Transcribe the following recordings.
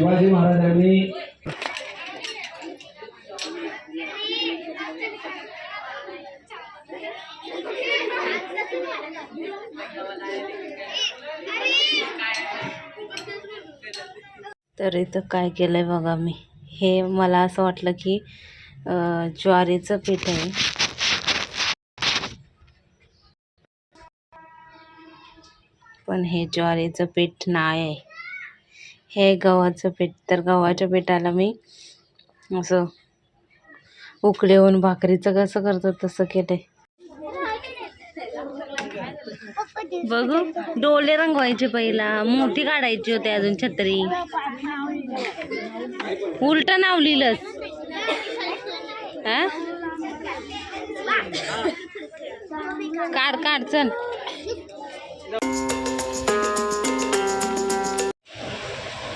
शिवाजी महाराजांनी तर इथं काय केलं आहे बघा मी. हे मला असं वाटलं की ज्वारीचं पीठ आहे. पण हे ज्वारीचं पीठ नाही आहे. हे गव्हाचं पीठ तर गव्हाच्या पिठाला मी असं उकळवून भाकरीचं कसं करतात तसं केलंय. बघू डोळे रंगवायचे पहिला. मोठी काढायची होती अजून छत्री. उलट नाव लिहिलंच काढ काढ चल.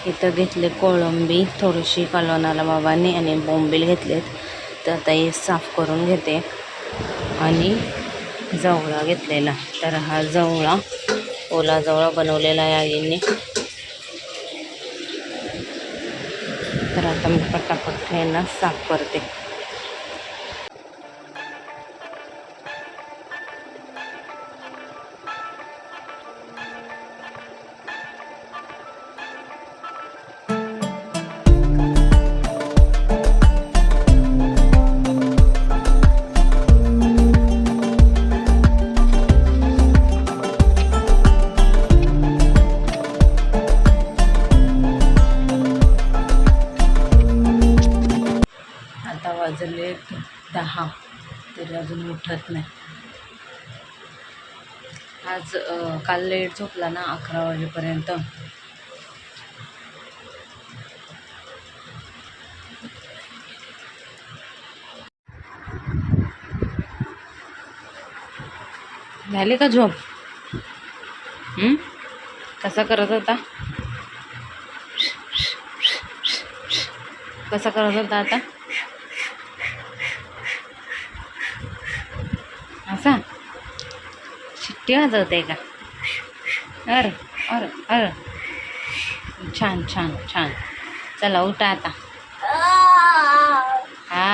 इथं घेतले कोळंबी थोडीशी कालवणाला बाबांनी आणि बोंबील घेतलेत. तर आता हे साफ करून घेते. आणि जवळा घेतलेला. तर हा जवळा ओला जवळा बनवलेला आहे आईने. तर आता मी पटापट यांना साफ करते. अजून नाही. आज काल लेट झोपला ना अकरा वाजेपर्यंत. झाली का झोप? कसा करत होता? कसा करत होता आता असा ती वाजवते का अर अर अर. छान छान छान. चला उठा आता. हा.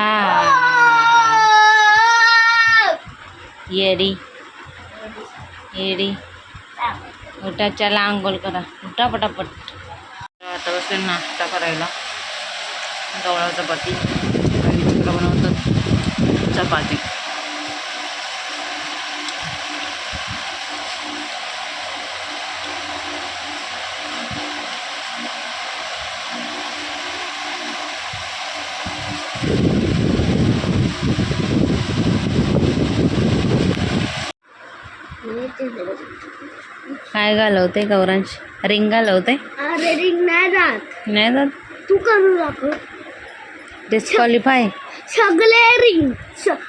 येडी. येडी. उठा चला आंघोळ करा. उठा पटापट. आता बसले नाश्ता करायला. गवळा चपाती आणि बनवतात चपाती. काय घालवते गौरांश? रिंग घालवते? अरे रिंग नाही जात. नाही तर तू करू दाखव. डिस्क्वालिफाय सगळे रिंग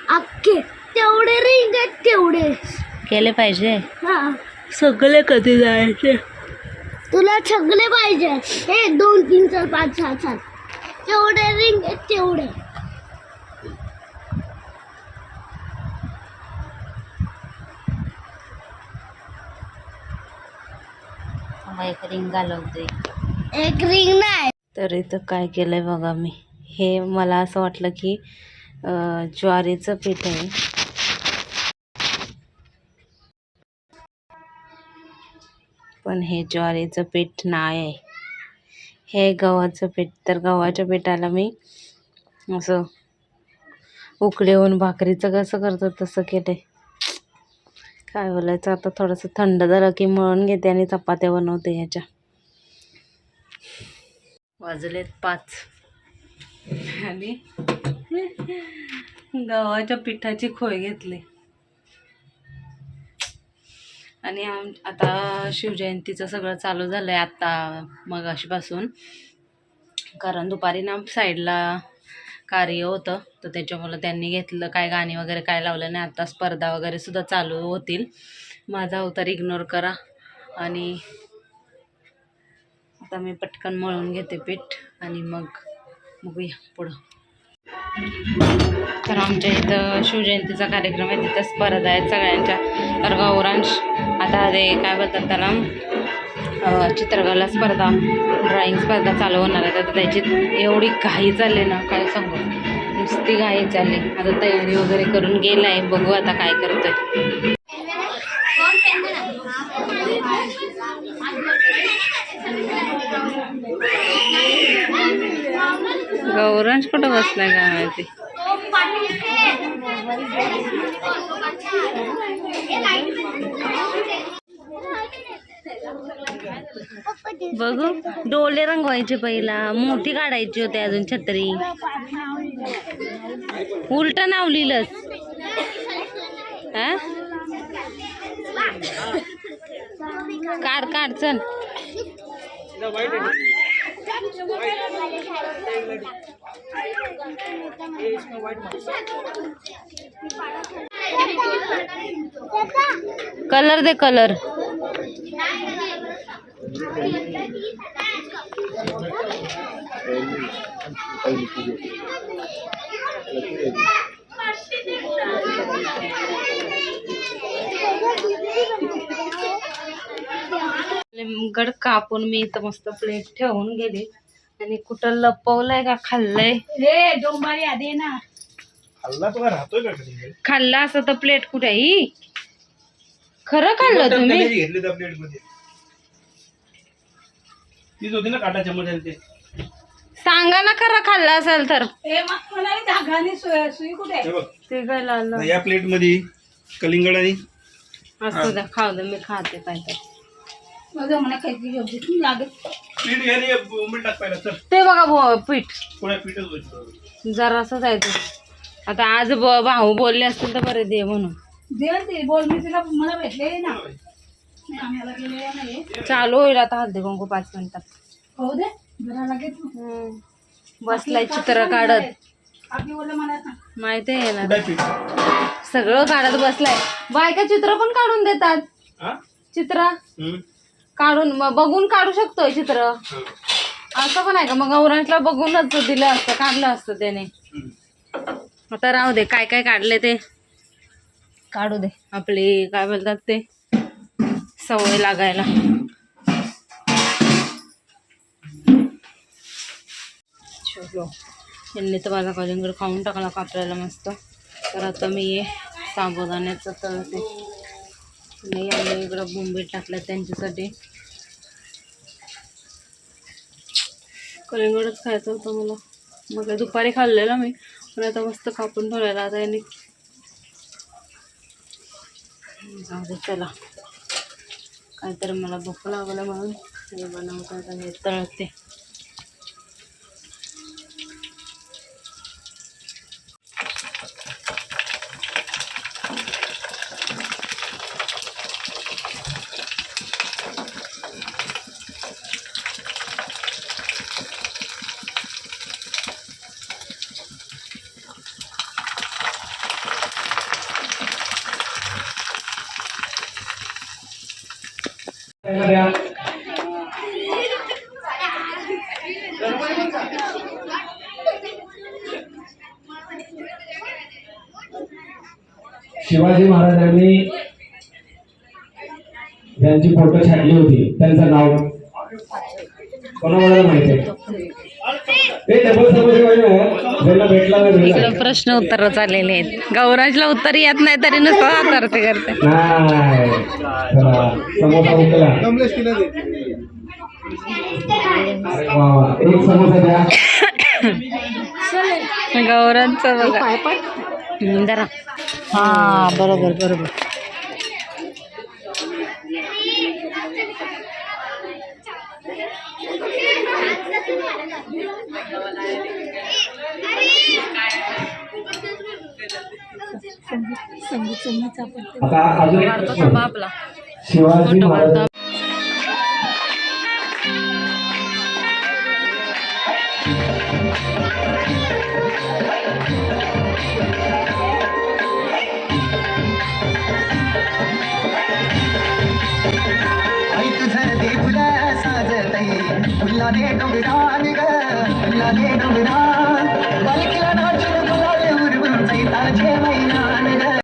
अख्खे. तेवढे रिंग आहेत तेवढे. केले पाहिजे. हा. सगळे कधी जायचे? तुला सगळे पाहिजे. हे दोन तीन चार पाच सहा सात. तेवढे रिंग आहेत तेवढे. एक रिंग घालवते एक रिंग नाही. तर इथं काय केलंय बघा मी. हे मला असं वाटलं की ज्वारीचं पीठ आहे. पण हे ज्वारीचं पीठ नाही. आहे हे गव्हाचं पीठ. तर गव्हाच्या पिठाला मी असं उकळवून भाकरीचं कसं करतात तसं केलंय. काय बोलायचं? आता थोडंसं थंड झालं की मळून घेते आणि चपात्या बनवते ह्याच्या. वाजलेत पाच. आणि गव्हाच्या पिठाची खोय घेतली. आणि आम आता शिवजयंतीचं सगळं चालू झालं आहे आत्ता मगाशीपासून. कारण दुपारी ना साईडला कार्य होतं. तर त्याच्यामुळं त्यांनी घेतलं. काय गाणी वगैरे काय लावलं नाही. आता स्पर्धा वगैरे सुद्धा चालू होतील. माझा अवतार इग्नोर करा. आणि आता मी पटकन मळून घेते पीठ. आणि मग बघूया पुढं. तर आमच्या इथं शिवजयंतीचा कार्यक्रम आहे. तिथं स्पर्धा आहेत सगळ्यांच्या. तर गौरांश आता ते काय बोलतात त्याला? चित्रकला स्पर्धा ड्रॉइंग स्पर्धा चालू होणार आहे. तर त्याची एवढी घाई चालली ना काय सांगू? नुसती घाई चालली. आता तयारी वगैरे करून गेलाय बघू आता काय करतोय. गौरांश कुठं बसलाय काय माहिती? बघू. डोले रंगवायचे पहिला. मोठी काढायची होती अजून छत्री. उलट नाव लिहिलंस काढ काढ चल. कलर दे कलर. गड कापून मी इथं मस्त प्लेट ठेवून गेले. आणि कुठं लपवलंय का खाल्लंय? हे डोंबारी आधी ना. हल्ला तुला राहतोय का कधी खाल्ला असं तर प्लेट कुठे ही? खरं खाल्लं तुम्ही? घेतली त्या प्लेटमध्ये. तीच होती ना काटा चमच आणि ते. सांगा ना खरं खाल्लं असेल तर. हे मग मला धागा आणि सुई कुठे हे बघ. ते काय या प्लेटमध्ये कलिंगड आणि असं द्या खाऊ दे मी खाते काय तर मला लागत. पीठ घ्या आणि बोंबील टाक पाहिला चल. ते बघा भो पीठ. थोड्या पीठच होईल जरासंच आहे ते. आता आज ब- भाऊ बोलले असतील तर बरे दे म्हणून. दे ते बोल मी तिला मला भेटले ना. मी आम्हाला गेले नाही चालू होईल आता हळदी कुंकू पाच मिनिटात. हो दे जरा. बसलाय चित्र काढत. आपली बोललं मला सांग. माहिती आहे ना. सगळं काढत बसलाय. बायका चित्र पण काढून देतात. चित्र. काढून मग बघून काढू शकतोय चित्र. असं पण आहे का? मग गौरांशला बघूनच दिलं असतं काढलं असतं त्याने. आता राहू दे काय काय काढले ते. काढू दे. आपली काय बोलतात ते? सवय लागायला. चलो. यांनी तर माझा कलिंगड खाऊन टाकला कापल्याला मस्त. तर आता मी हे साबुदाण्याचं तळते. नाही आम्ही इकडं बोंबील टाकलं त्यांच्यासाठी. कलिंगडच खायचं होतं मला. मग काय दुपारी खाल्लेलं मी. पण आता मस्त कापून ठेवलेलं. आता यांनी चला. काहीतरी मला भूक लागलं म्हणून हे बनवतं आणि हे तळते. शिवाजी महाराजांनी ज्यांची फोटो छाडली होती त्यांचं नाव कोणाकोणाला माहिती आहे? ते इकडं प्रश्न उत्तर चाललेले आहेत. गौराजला उत्तर येत नाही तरी नुसतं करते. एक समोसा द्या गौरांचं बघा जरा हा बरोबर बरोबर. थांबा आपला. शिवाजी महाराज फुलाने डोंगरान ग फुलाने डोंगरान बालकीला नाचून फुलाले उरवून चैताचे मैदान ग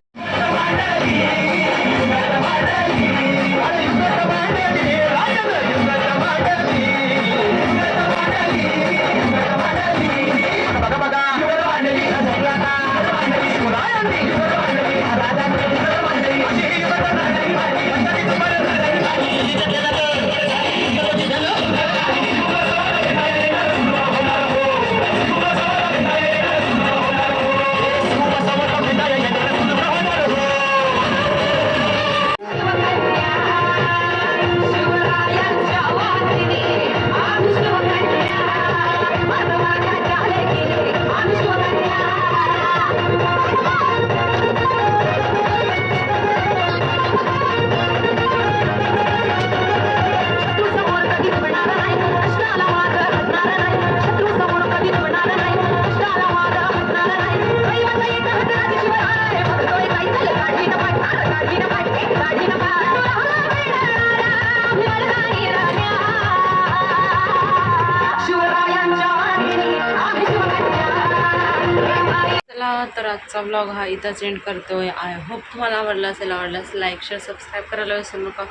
तर आजचा ब्लॉग हा इथंच एंड आहे आय होप तुम्हाला आवडला असेल आवडल्यास लाईक शेअर सबस्क्राईब करायला विसरू नका.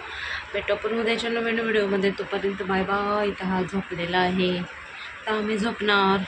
भेटो पण उद्याच्या नवीन व्हिडिओमध्ये तोपर्यंत बाय बाय इथं हा झोपलेला आहे. तर आम्ही झोपणार.